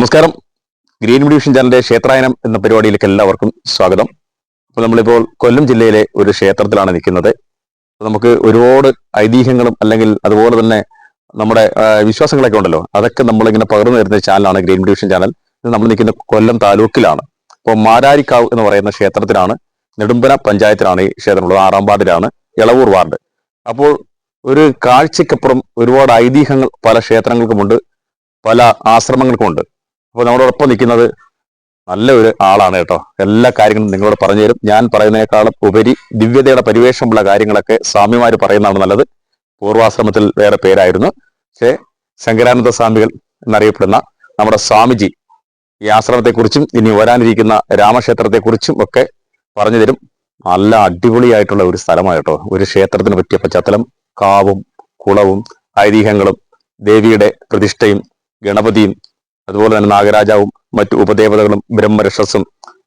നമസ്കാരം. Green division ചാനലിന്റെ ക്ഷേത്രായനം എന്ന പരിപാടിയിലേക്ക് എല്ലാവർക്കും സ്വാഗതം. അപ്പോൾ നമ്മളിപ്പോൾ കൊല്ലം ജില്ലയിലെ ഒരു ക്ഷേത്രത്തിലാണ് നിൽക്കുന്നത്. നമുക്ക് ഒരുപാട് ഐതിഹ്യങ്ങളും അല്ലെങ്കിൽ അതുപോലെ തന്നെ നമ്മുടെ വിശ്വാസങ്ങളൊക്കെ ഉണ്ടല്ലോ. അതൊക്കെ നമ്മളിങ്ങനെ പകർന്നു തരുന്ന ചാനലാണ് ഗ്രീൻ ഡിവിഷൻ ചാനൽ. ഇത് നമ്മൾ നിൽക്കുന്ന കൊല്ലം താലൂക്കിലാണ്. അപ്പോൾ മാരാരിക്കാവ് എന്ന് പറയുന്ന ക്ഷേത്രത്തിലാണ് നെടുമ്പന പഞ്ചായത്തിലാണ് ഈ ക്ഷേത്രമുള്ളത് ആറാം വാർഡിലാണ് ഇളവൂർ വാർഡ്. അപ്പോൾ ഒരു കാഴ്ചക്കപ്പുറം ഒരുപാട് ഐതിഹ്യങ്ങൾ പല ക്ഷേത്രങ്ങൾക്കുമുണ്ട് പല ആശ്രമങ്ങൾക്കുമുണ്ട് അപ്പോൾ നമ്മളോടൊപ്പം നിൽക്കുന്നത് നല്ലൊരു ആളാണ് കേട്ടോ. എല്ലാ കാര്യങ്ങളും നിങ്ങളോട് പറഞ്ഞു തരും. ഞാൻ പറയുന്നതിനേക്കാളും ഉപരി ദിവ്യതയുടെ പരിവേഷമുള്ള കാര്യങ്ങളൊക്കെ സ്വാമിമാർ പറയുന്നതാണ് നല്ലത്. പൂർവാശ്രമത്തിൽ വേറെ പേരായിരുന്നു. പക്ഷേ ശങ്കരാനന്ദ സ്വാമികൾ എന്നറിയപ്പെടുന്ന നമ്മുടെ സ്വാമിജി ഈ ആശ്രമത്തെക്കുറിച്ചും ഇനി വരാനിരിക്കുന്ന രാമക്ഷേത്രത്തെക്കുറിച്ചും ഒക്കെ പറഞ്ഞു തരും. നല്ല അടിപൊളിയായിട്ടുള്ള ഒരു സ്ഥലമാണ് കേട്ടോ. ഒരു ക്ഷേത്രത്തിന് പറ്റിയ പശ്ചാത്തലം കാവും കുളവും ഐതിഹ്യങ്ങളും ദേവിയുടെ പ്രതിഷ്ഠയും ഗണപതിയും അതുപോലെ തന്നെ നാഗരാജാവും മറ്റു ഉപദേവതകളും ബ്രഹ്മരക്ഷസും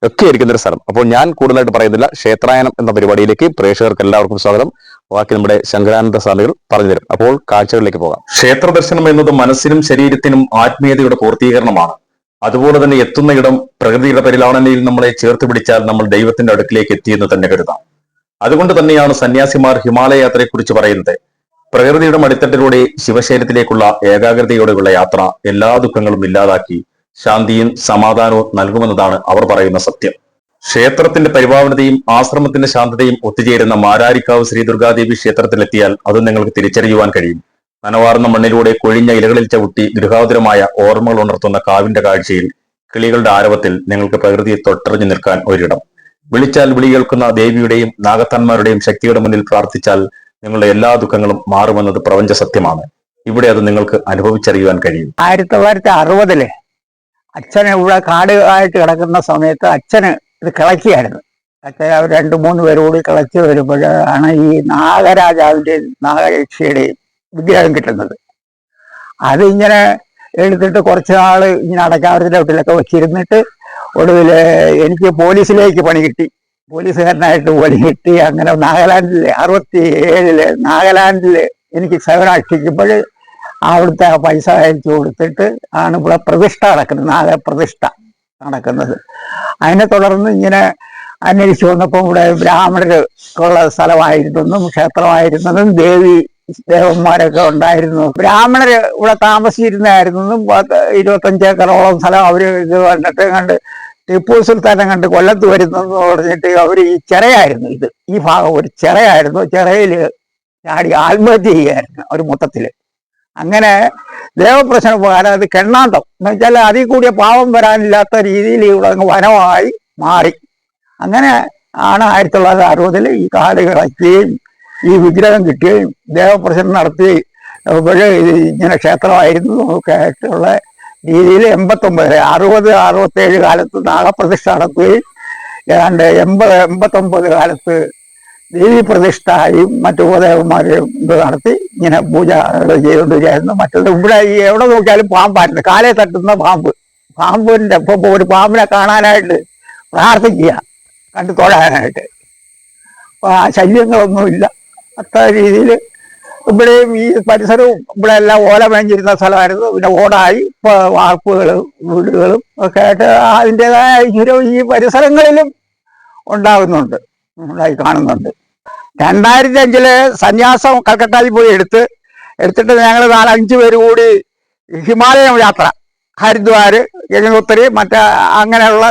ഒക്കെ ഇരിക്കുന്ന ഒരു സ്ഥലം. അപ്പോൾ ഞാൻ കൂടുതലായിട്ട് പറയുന്നില്ല ക്ഷേത്രായനം എന്ന പരിപാടിയിലേക്ക് പ്രേക്ഷകർക്ക് എല്ലാവർക്കും സ്വാഗതം. ബാക്കി നമ്മുടെ ശങ്കരാനന്ദ സ്വാമികൾ പറഞ്ഞു തരും. അപ്പോൾ കാഴ്ചകളിലേക്ക് പോകാം. ക്ഷേത്ര ദർശനം എന്നത് മനസ്സിനും ശരീരത്തിനും ആത്മീയതയുടെ പൂർത്തീകരണമാണ്. അതുപോലെ തന്നെ എത്തുന്ന ഇടം പ്രകൃതിയുടെ പരിലാളനയിൽ നമ്മളെ ചേർത്ത് പിടിച്ചാൽ നമ്മൾ ദൈവത്തിന്റെ അടുക്കിലേക്ക് എത്തിയെന്ന് തന്നെ കരുതാം. അതുകൊണ്ട് തന്നെയാണ് സന്യാസിമാർ ഹിമാലയ യാത്രയെക്കുറിച്ച് പറയുന്നത്. പ്രകൃതിയുടെ മടിത്തട്ടിലൂടെ ശിവശൈലത്തിലേക്കുള്ള ഏകാഗ്രതയോടെയുള്ള യാത്ര എല്ലാ ദുഃഖങ്ങളും ഇല്ലാതാക്കി ശാന്തിയും സമാധാനവും നൽകുമെന്നതാണ് അവർ പറയുന്ന സത്യം. ക്ഷേത്രത്തിന്റെ പരിപാവനതയും ആശ്രമത്തിന്റെ ശാന്തതയും ഒത്തുചേരുന്ന മാരാരിക്കാവ് ശ്രീ ദുർഗാദേവി ക്ഷേത്രത്തിലെത്തിയാൽ അത് നിങ്ങൾക്ക് തിരിച്ചറിയുവാൻ കഴിയും. നനവാർന്ന മണ്ണിലൂടെ കൊഴിഞ്ഞ ഇലകളിൽ ചവിട്ടി ഗൃഹാതുരമായ ഓർമ്മകൾ ഉണർത്തുന്ന കാവിന്റെ കാഴ്ചയിൽ കിളികളുടെ ആരവത്തിൽ നിങ്ങൾക്ക് പ്രകൃതിയെ തൊട്ടറിഞ്ഞു നിൽക്കാൻ ഒരിടം. വിളിച്ചാൽ വിളി കേൾക്കുന്ന ദേവിയുടെയും നാഗത്താന്മാരുടെയും ശക്തിയുടെ മുന്നിൽ പ്രാർത്ഥിച്ചാൽ നിങ്ങളുടെ എല്ലാ ദുഃഖങ്ങളും മാറുമെന്നത് പ്രപഞ്ച സത്യമാണ്. ഇവിടെ അത് നിങ്ങൾക്ക് അനുഭവിച്ചറിയുവാൻ കഴിയും. ആയിരത്തി തൊള്ളായിരത്തി അറുപതിൽ അച്ഛന് ഇവിടെ ആയിട്ട് കിടക്കുന്ന സമയത്ത് അച്ഛന് ഇത് കിളക്കിയായിരുന്നു. അച്ഛൻ അവർ രണ്ട് മൂന്ന് പേരോട് കിളച്ച് വരുമ്പോഴാണ് ഈ നാഗരാജാവിന്റെയും നാഗയക്ഷിയുടെയും വിഗ്രഹം കിട്ടുന്നത്. അത് ഇങ്ങനെ എടുത്തിട്ട് കുറച്ച് നാൾ ഇങ്ങനെ അടക്കാവരത്തിന്റെ വീട്ടിലൊക്കെ വെച്ചിരുന്നിട്ട് ഒടുവിൽ എനിക്ക് പോലീസിലേക്ക് പണി കിട്ടി. പോലീസുകാരനായിട്ട് പണി കിട്ടി അങ്ങനെ നാഗാലാൻഡിൽ അറുപത്തി ഏഴിൽ നാഗാലാൻഡിൽ എനിക്ക് സേവനാഷ്ടിക്കുമ്പോൾ അവിടുത്തെ ആ പൈസ അയച്ചു കൊടുത്തിട്ട് ആണ് ഇവിടെ പ്രതിഷ്ഠ നടക്കുന്നത് നാഗപ്രതിഷ്ഠ നടക്കുന്നത്. അതിനെ തുടർന്ന് ഇങ്ങനെ അന്വേഷിച്ചു വന്നപ്പോൾ ഇവിടെ ബ്രാഹ്മണർക്കുള്ള സ്ഥലമായിരുന്നെന്നും ക്ഷേത്രമായിരുന്നതും ദേവി ദേവന്മാരൊക്കെ ഉണ്ടായിരുന്നു. ബ്രാഹ്മണർ ഇവിടെ താമസിച്ചിരുന്നായിരുന്നെന്നും ഇരുപത്തഞ്ചേക്കറോളം സ്ഥലം അവർ ഇത് കണ്ടിട്ട് കണ്ട് ടിപ്പു സുൽത്താനെ കണ്ട് കൊല്ലത്ത് വരുന്നെന്ന് പറഞ്ഞിട്ട് അവർ ഈ ചിറയായിരുന്നു ഇത്. ഈ ഭാഗം ഒരു ചിറയായിരുന്നു. ചിറയിൽ ചാടി ആത്മഹത്യ ചെയ്യായിരുന്നു ഒരു മൊത്തത്തിൽ അങ്ങനെ ദേവപ്രശ്ന പ്രകാരം അത് കെണ്ണാന്തം. എന്ന് വെച്ചാൽ അതിൽ കൂടിയ പാവം വരാനില്ലാത്ത രീതിയിൽ ഇവിടെ അങ്ങ് വനമായി മാറി. അങ്ങനെ ആണ് ആയിരത്തി തൊള്ളായിരത്തി അറുപതിൽ ഈ കാട് കിടക്കുകയും ഈ വിഗ്രഹം കിട്ടുകയും ദേവപ്രശ്നം നടത്തി. ഇങ്ങനെ ക്ഷേത്രമായിരുന്നു ഒക്കെ ആയിട്ടുള്ള രീതിയിൽ എൺപത്തൊമ്പത് അറുപത് അറുപത്തേഴ് കാലത്ത് നാഗപ്രതിഷ്ഠ നടത്തുകയും ഏതാണ്ട് എൺപത് എൺപത്തൊമ്പത് കാലത്ത് ദേവി പ്രതിഷ്ഠയും മറ്റു ഉപദേവന്മാരെയും ഇത് നടത്തി ഇങ്ങനെ പൂജ ചെയ്തുകൊണ്ടിരിക്കുന്നു മറ്റത് ഇവിടെ ഈ എവിടെ നോക്കിയാലും പാമ്പായിരുന്നു കാലെ തട്ടുന്ന പാമ്പ്. പാമ്പിന്റെ ഇപ്പൊ ഒരു പാമ്പിനെ കാണാനായിട്ട് പ്രാർത്ഥിക്കുക കണ്ടു തൊഴാനായിട്ട്. അപ്പൊ ആ ശല്യങ്ങളൊന്നുമില്ല. അത്ര രീതിയിൽ ഇവിടെയും ഈ പരിസരവും ഇവിടെ എല്ലാം ഓല മേഞ്ഞിരുന്ന സ്ഥലമായിരുന്നു. പിന്നെ ഓടായി വാർപ്പുകളും വീടുകളും ഒക്കെ ആയിട്ട് അതിന്റെതായ ഐശ്വര്യം ഈ പരിസരങ്ങളിലും ഉണ്ടാകുന്നുണ്ട്. ഉണ്ടായി കാണുന്നുണ്ട്. രണ്ടായിരത്തി അഞ്ചിൽ സന്യാസം കൽക്കട്ടയിൽ പോയി എടുത്ത് എടുത്തിട്ട് ഞങ്ങൾ നാലഞ്ച് പേര് കൂടി ഹിമാലയ യാത്ര ഹരിദ്വാർ ഗംഗോത്രി മറ്റേ അങ്ങനെയുള്ള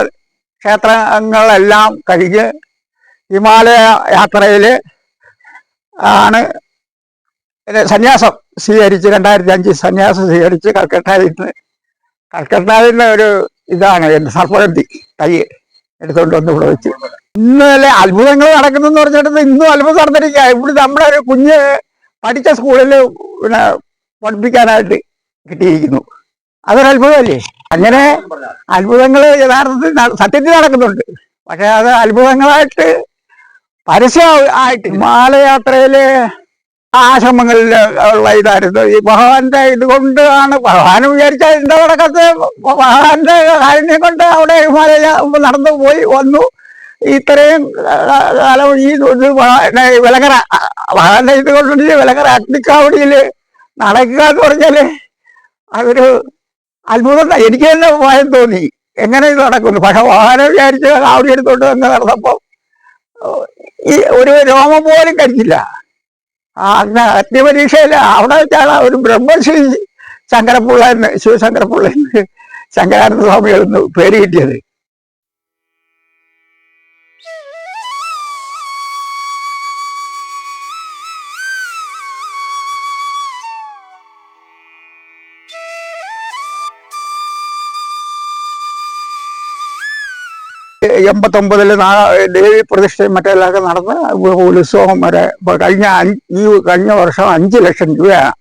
ക്ഷേത്രങ്ങളെല്ലാം കഴിഞ്ഞ് ഹിമാലയ യാത്രയിൽ ആണ് സന്യാസം സ്വീകരിച്ച് രണ്ടായിരത്തി അഞ്ചിൽ സന്യാസം സ്വീകരിച്ച് കൽക്കട്ടയിൽ നിന്ന് കൽക്കട്ടയിൽ നിന്ന് ഒരു ഇതാണ് എന്റെ സർപ്പഗന്ധി തൈ എടുത്തുകൊണ്ട് വന്ന് ഇവിടെ വെച്ച്. ഇന്നലെ അത്ഭുതങ്ങൾ നടക്കുന്നെന്ന് പറഞ്ഞിട്ട് ഇന്നും അത്ഭുതം നടന്നിരിക്കുക ഇവിടെ നമ്മുടെ ഒരു കുഞ്ഞ് പഠിച്ച സ്കൂളിൽ പിന്നെ പഠിപ്പിക്കാനായിട്ട് കിട്ടിയിരിക്കുന്നു. അതൊരു അത്ഭുതമല്ലേ? അങ്ങനെ അത്ഭുതങ്ങൾ യഥാർത്ഥത്തിൽ സത്യത്തിൽ നടക്കുന്നുണ്ട്. പക്ഷെ അത് അത്ഭുതങ്ങളായിട്ട് പരസ്യം ആയിട്ട് ഹിമാലയാത്രയിൽ ആശ്രമങ്ങളിൽ ഉള്ള ഇതായിരുന്നു ഈ ഭഗവാന്റെ ഇത് കൊണ്ടാണ് ഭഗവാൻ വിചാരിച്ചാൽ എന്താ നടക്കാത്ത ഭഗവാന്റെ കാരുണ്യം കൊണ്ട് അവിടെ ഹിമാലയ നടന്നു പോയി വന്നു. ഇത്രയും കാലം ഈ വിലകര ഭഗവാന്റെ ഇത് കൊണ്ട് ഈ അഗ്നിക്കാവടിയിൽ നടക്കുക എന്ന് പറഞ്ഞാൽ അതൊരു അത്ഭുതം എനിക്ക് തന്നെ ഭയം തോന്നി. എങ്ങനെ ഇത് നടക്കുന്നു? പക്ഷെ വാഹനം വിചാരിച്ച് കാവടി എടുത്തോണ്ട് അങ്ങ് നടന്നപ്പോ ഈ ഒരു രോമം പോലും കഴിച്ചില്ല. ആ അന്ന് അഗ്നിപരീക്ഷയില്ല അവിടെ വെച്ചാണ് ഒരു ബ്രഹ്മശ്രീ ശങ്കരപ്പിള്ള എന്ന് ശിവശങ്കരപ്പിള്ള എന്ന് ശങ്കരാനന്ദ സ്വാമികൾ എന്ന് പേര് കിട്ടിയത്. എൺപത്തൊമ്പതിൽ ഒമ്പതിൽ ദേവി പ്രതിഷ്ഠയും മറ്റെല്ലാമൊക്കെ നടന്ന് ഉത്സവം വരെ കഴിഞ്ഞ ഈ കഴിഞ്ഞ വർഷം അഞ്ച് ലക്ഷം രൂപയാണ്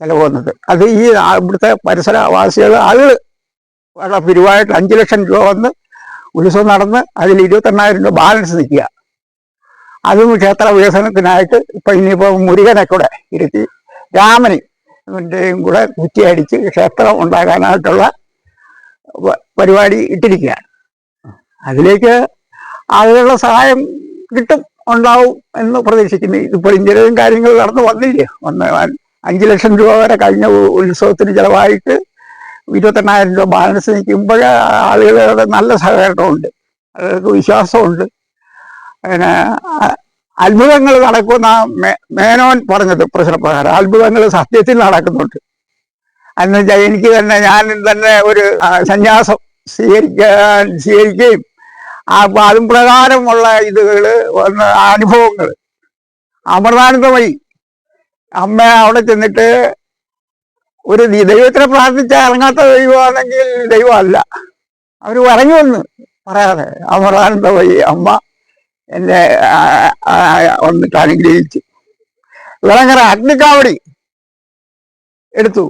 ചിലവ് വന്നത് അത് ഈ ഇവിടുത്തെ പരിസരവാസികൾ ആളുകൾ വളരെ പിരിവായിട്ട് അഞ്ച് ലക്ഷം രൂപ വന്ന് ഉത്സവം നടന്ന് അതിൽ ഇരുപത്തെണ്ണായിരം രൂപ ബാലൻസ് നിൽക്കുക. അതും ക്ഷേത്ര വികസനത്തിനായിട്ട് ഇപ്പൊ ഇനിയിപ്പോ മുരുകനെ കൂടെ ഇരുത്തി രാമന് കൂടെ കുറ്റിയടിച്ച് ക്ഷേത്രം ഉണ്ടാകാനായിട്ടുള്ള പരിപാടി ഇട്ടിരിക്കുകയാണ്. അതിലേക്ക് ആളുകളുടെ സഹായം കിട്ടും ഉണ്ടാവും എന്ന് പ്രതീക്ഷിക്കുന്നു. ഇതിപ്പോൾ ഇഞ്ചിനീയറിംഗ് കാര്യങ്ങൾ നടന്നു വന്നില്ലേ? വന്ന് അഞ്ച് ലക്ഷം രൂപ വരെ കഴിഞ്ഞ ഉത്സവത്തിന് ചിലവായിട്ട് ഇരുപത്തെണ്ണായിരം രൂപ ബാലൻസ് നിൽക്കുമ്പോൾ ആളുകളുടെ നല്ല സഹകരണമുണ്ട്. ആളുകൾക്ക് വിശ്വാസമുണ്ട്. പിന്നെ അത്ഭുതങ്ങൾ നടക്കുന്ന മേനോൻ പറഞ്ഞത് പ്രശ്നപ്രകാരം. അത്ഭുതങ്ങൾ സത്യത്തിൽ നടക്കുന്നുണ്ട്. അന്ന് എനിക്ക് തന്നെ ഞാൻ തന്നെ ഒരു സന്യാസം സ്വീകരിക്കാൻ സ്വീകരിക്കുകയും അപ്പൊ അതും പ്രകാരമുള്ള വന്ന അനുഭവങ്ങൾ അമൃതാനന്ദമയി അമ്മ അവിടെ ചെന്നിട്ട് ഒരു ദൈവത്തിനെ പ്രാർത്ഥിച്ച ഇറങ്ങാത്ത ദൈവമാണെങ്കിൽ ദൈവമല്ല. അവർ ഇറങ്ങി വന്ന് പറയാതെ അമൃതാനന്ദമയി അമ്മ എന്നെ വന്നിട്ട് അനുഗ്രഹിച്ചു. വിളങ്ങര അഗ്നിക്കാവടി എടുത്തു.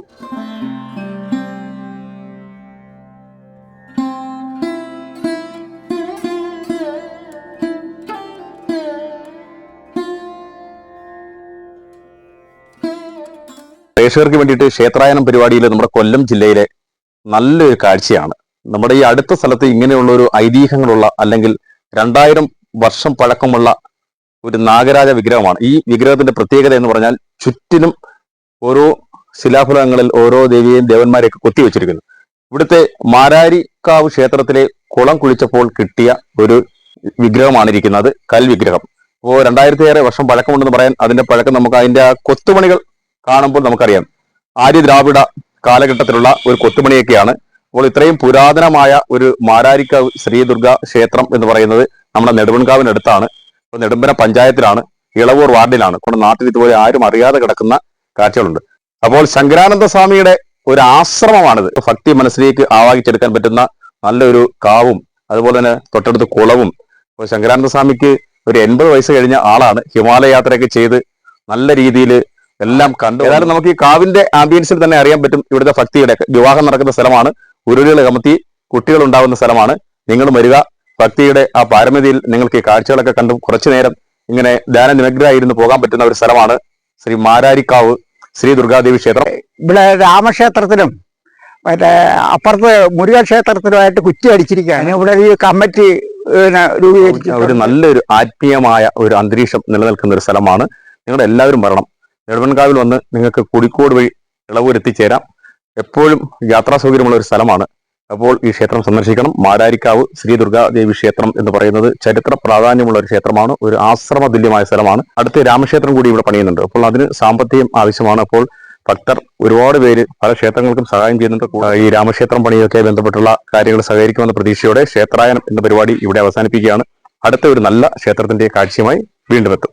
പ്രേക്ഷകർക്ക് വേണ്ടിയിട്ട് ക്ഷേത്രായനം പരിപാടിയിൽ നമ്മുടെ കൊല്ലം ജില്ലയിലെ നല്ലൊരു കാഴ്ചയാണ്. നമ്മുടെ ഈ അടുത്ത സ്ഥലത്ത് ഇങ്ങനെയുള്ള ഒരു ഐതിഹ്യങ്ങളുള്ള അല്ലെങ്കിൽ രണ്ടായിരം വർഷം പഴക്കമുള്ള ഒരു നാഗരാജ വിഗ്രഹമാണ്. ഈ വിഗ്രഹത്തിന്റെ പ്രത്യേകത എന്ന് പറഞ്ഞാൽ ചുറ്റിനും ഓരോ ശിലാഫലങ്ങളിൽ ഓരോ ദേവിയെയും ദേവന്മാരെയൊക്കെ കൊത്തിവെച്ചിരിക്കുന്നു ഇവിടുത്തെ മാരാരിക്കാവ് ക്ഷേത്രത്തിലെ കുളം കുളിച്ചപ്പോൾ കിട്ടിയ ഒരു വിഗ്രഹമാണ് ഇരിക്കുന്നത് കൽവിഗ്രഹം. അപ്പോൾ രണ്ടായിരത്തിയേറെ വർഷം പഴക്കമുണ്ടെന്ന് പറയാൻ അതിന്റെ പഴക്കം നമുക്ക് അതിന്റെ ആ കൊത്തുപണികൾ കാണുമ്പോൾ നമുക്കറിയാം. ആര്യ ദ്രാവിഡ കാലഘട്ടത്തിലുള്ള ഒരു കൊത്തുപണിയൊക്കെയാണ്. അപ്പോൾ ഇത്രയും പുരാതനമായ ഒരു മാരാരിക്ക ശ്രീദുർഗ ക്ഷേത്രം എന്ന് പറയുന്നത് നമ്മുടെ നെടുമൺകാവിനടുത്താണ് അപ്പോൾ നെടുമ്പന പഞ്ചായത്തിലാണ് ഇളവൂർ വാർഡിലാണ്. കൊണ്ട് നാട്ടിൽ ഇതുപോലെ ആരും അറിയാതെ കിടക്കുന്ന കാഴ്ചകളുണ്ട്. അപ്പോൾ ശങ്കരാനന്ദ സ്വാമിയുടെ ഒരു ആശ്രമമാണിത്. ഭക്തി മനസ്സിലേക്ക് ആവാഹിച്ചെടുക്കാൻ പറ്റുന്ന നല്ലൊരു കാവും അതുപോലെ തന്നെ തൊട്ടടുത്ത് കുളവും. അപ്പോൾ ശങ്കരാനന്ദ സ്വാമിക്ക് ഒരു എൺപത് വയസ്സ് കഴിഞ്ഞ ആളാണ്. ഹിമാലയ യാത്രയൊക്കെ ചെയ്ത് നല്ല രീതിയിൽ എല്ലാം കണ്ടു ഏതായാലും നമുക്ക് ഈ കാവിന്റെ ആംബിയൻസിൽ തന്നെ അറിയാൻ പറ്റും ഇവിടുത്തെ ഭക്തിയുടെ. വിവാഹം നടക്കുന്ന സ്ഥലമാണ്. ഉരുളികൾ കമത്തി കുട്ടികൾ ഉണ്ടാകുന്ന സ്ഥലമാണ്. നിങ്ങൾ വരിക. ഭക്തിയുടെ ആ പാരമ്യതയിൽ നിങ്ങൾക്ക് ഈ കാഴ്ചകളൊക്കെ കണ്ടും കുറച്ചു നേരം ഇങ്ങനെ ധ്യാന നിമഗ്നരായിരുന്നു പോകാൻ പറ്റുന്ന ഒരു സ്ഥലമാണ് ശ്രീ മാരാരിക്കാവ് ശ്രീ ദുർഗാദേവി ക്ഷേത്രം. ഇവിടെ രാമക്ഷേത്രത്തിലും മറ്റേ അപ്പുറത്ത് മുരുക ക്ഷേത്രത്തിലുമായിട്ട് കുറ്റി അടിച്ചിരിക്കുകയാണ്. ഇവിടെ ഈ കമ്മിറ്റി രൂപീകരിച്ചു ഒരു നല്ലൊരു ആത്മീയമായ ഒരു അന്തരീക്ഷം നിലനിൽക്കുന്ന ഒരു സ്ഥലമാണ്. നിങ്ങൾ എല്ലാവരും വരണം. നെടുമൺകാവിൽ വന്ന് നിങ്ങൾക്ക് കുടിക്കോട് വഴി ഇളവൂർ എത്തിച്ചേരാം എപ്പോഴും യാത്രാ സൗകര്യമുള്ള ഒരു സ്ഥലമാണ്. അപ്പോൾ ഈ ക്ഷേത്രം സന്ദർശിക്കണം. മാരാരിക്കാവ് ശ്രീ ദുർഗാദേവി ക്ഷേത്രം എന്ന് പറയുന്നത് ചരിത്ര പ്രാധാന്യമുള്ള ഒരു ക്ഷേത്രമാണ്. ഒരു ആശ്രമ തുല്യമായ സ്ഥലമാണ്. അടുത്ത് രാമക്ഷേത്രം കൂടി ഇവിടെ പണിയുന്നുണ്ട്. അപ്പോൾ അതിന് സാമ്പത്തികം ആവശ്യമാണ്. അപ്പോൾ ഭക്തർ ഒരുപാട് പേര് പല ക്ഷേത്രങ്ങൾക്കും സഹായം ചെയ്യുന്നുണ്ട്. ഈ രാമക്ഷേത്രം പണിയൊക്കെ ബന്ധപ്പെട്ടുള്ള കാര്യങ്ങൾ സഹകരിക്കുമെന്ന പ്രതീക്ഷയോടെ ക്ഷേത്രായനം എന്ന പരിപാടി ഇവിടെ അവസാനിപ്പിക്കുകയാണ്. അടുത്ത ഒരു നല്ല ക്ഷേത്രത്തിന്റെ കാഴ്ചയുമായി വീണ്ടും എത്തും.